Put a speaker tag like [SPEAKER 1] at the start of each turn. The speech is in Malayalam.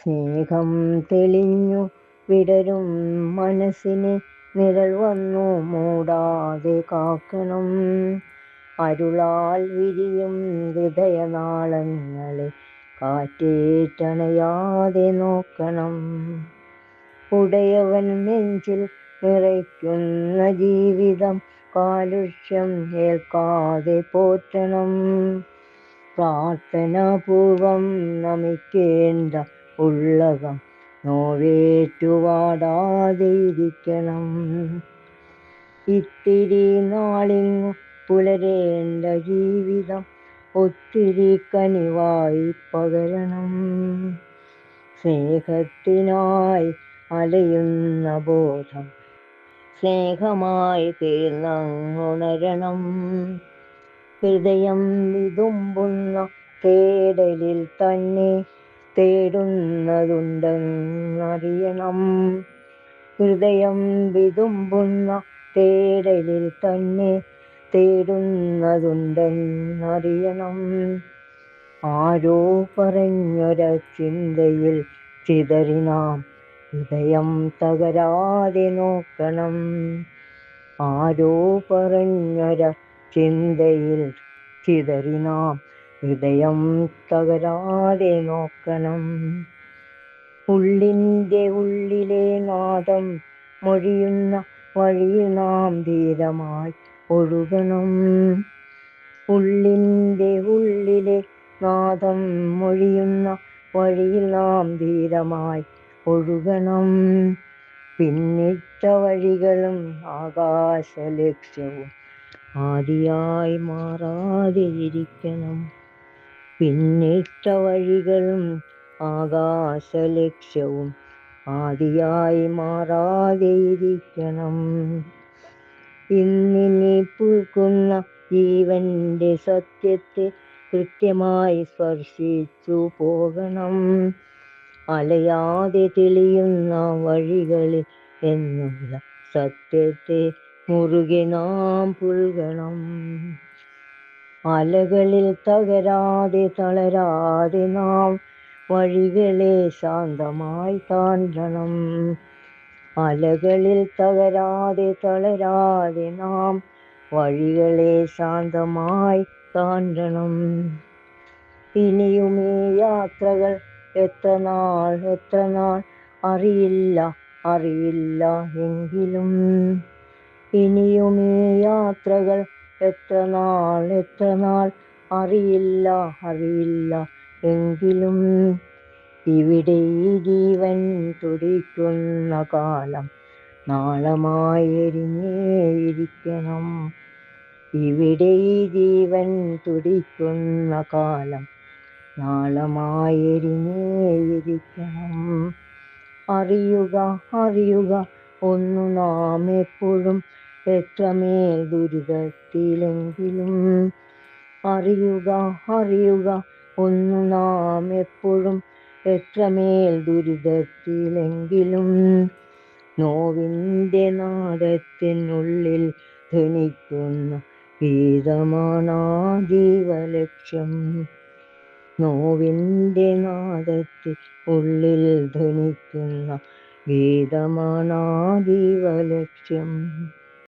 [SPEAKER 1] സ്നേഹം തെളിഞ്ഞു വിടരും മനസ്സിന് നിഴൽ വന്നു മൂടാതെ കാക്കണം. അരുളാൽ വിരിയും ഹൃദയനാളങ്ങളെ കാറ്റേറ്റണയാതെ നോക്കണം. ഉടയവൻ നെഞ്ചിൽ നിറയ്ക്കുന്ന ജീവിതം കാലുഷ്യം ഏൽക്കാതെ പോറ്റണം. പ്രാർത്ഥനാപൂർവം നമിക്കേണ്ട ഉള്ളകം നോവേറ്റുവാടാതെയിരിക്കണം ഇത്തിരി നാളിങ്ങു പുലരേണ്ട ജീവിതം ഒത്തിരി കനിവായി പകരണം. സ്നേഹത്തിനായി അലയുന്ന ബോധം സ്നേഹമായി തീർന്നുണരണം ഹൃദയം വിതുമ്പുന്ന തേടലിൽ തന്നെ തേടുന്നതുണ്ടെന്നറിയണം. ഹൃദയം വിതുമ്പുന്ന തേടലിൽ തന്നെ തേടുന്നതുണ്ടെന്നറിയണം. ആരോ പറഞ്ഞൊര ചിന്തയിൽ ചിതറിനാം ഹൃദയം തകരാതെ നോക്കണം. ആരോ പറഞ്ഞൊര ചിന്തയിൽ ചിതറി നാം ഹൃദയം തകരാതെ നോക്കണം. ഉള്ളിന്റെ ഉള്ളിലെ നാദം മൊഴിയുന്ന വഴി നാം ധീരമായി ഒഴുകണം. ഉള്ളിന്റെ ഉള്ളിലെ നാദം മൊഴിയുന്ന വഴിയിൽ നാം ധീരമായി ഒഴുകണം. പിന്നിട്ട വഴികളും ആകാശ ലക്ഷ്യവും ആദിയായി മാറാതെ ഇരിക്കണം. പിന്നിട്ട വഴികളും ആകാശ ലക്ഷ്യവും ആദിയായി മാറാതെ ഇരിക്കണം ഇന്നിനി പൂക്കുന്ന ജീവന്റെ സത്യത്തെ കൃത്യമായി സ്പർശിച്ചു പോകണം. അലയാതെ തെളിയുന്ന വഴികളിൽ എന്നുള്ള സത്യത്തെ മുറുകെ നാം പുൽകണം. അലകളിൽ തകരാതെ തളരാതെ നാം വഴികളെ ശാന്തമായി താണ്ടണം അലകളിൽ തകരാതെ തളരാതെ നാം വഴികളെ ശാന്തമായി താണ്ടണം ഇനിയും ഈ യാത്രകൾ എത്ര നാൾ എത്ര നാൾ? അറിയില്ല അറിയില്ല എങ്കിലും. ഇനിയും ഈ യാത്രകൾ എത്ര നാൾ എത്ര നാൾ അറിയില്ല അറിയില്ല എങ്കിലും ഇവിടെ ഈ ജീവൻ തുടിക്കുന്ന കാലം നാളമായി ഇവിടെ ഈ ജീവൻ തുടിക്കുന്ന കാലം നാളമായി അറിയുക അറിയുക ഒന്നു നാം എപ്പോഴും എത്രമേൽ ദുരിതത്തിലെങ്കിലും അറിയുക അറിയുക. ഒന്നു നാം എപ്പോഴും എത്രമേൽ ദുരിതത്തിലെങ്കിലും നോവിന്റെ നാദത്തിനുള്ളിൽ ധനിക്കുന്ന ഗീതമാണ് ജീവലക്ഷ്യം. നോവിന്റെ നാദത്തിൽ ഉള്ളിൽ ധനിക്കുന്ന ഗീതമാണ് ജീവലക്ഷ്യം.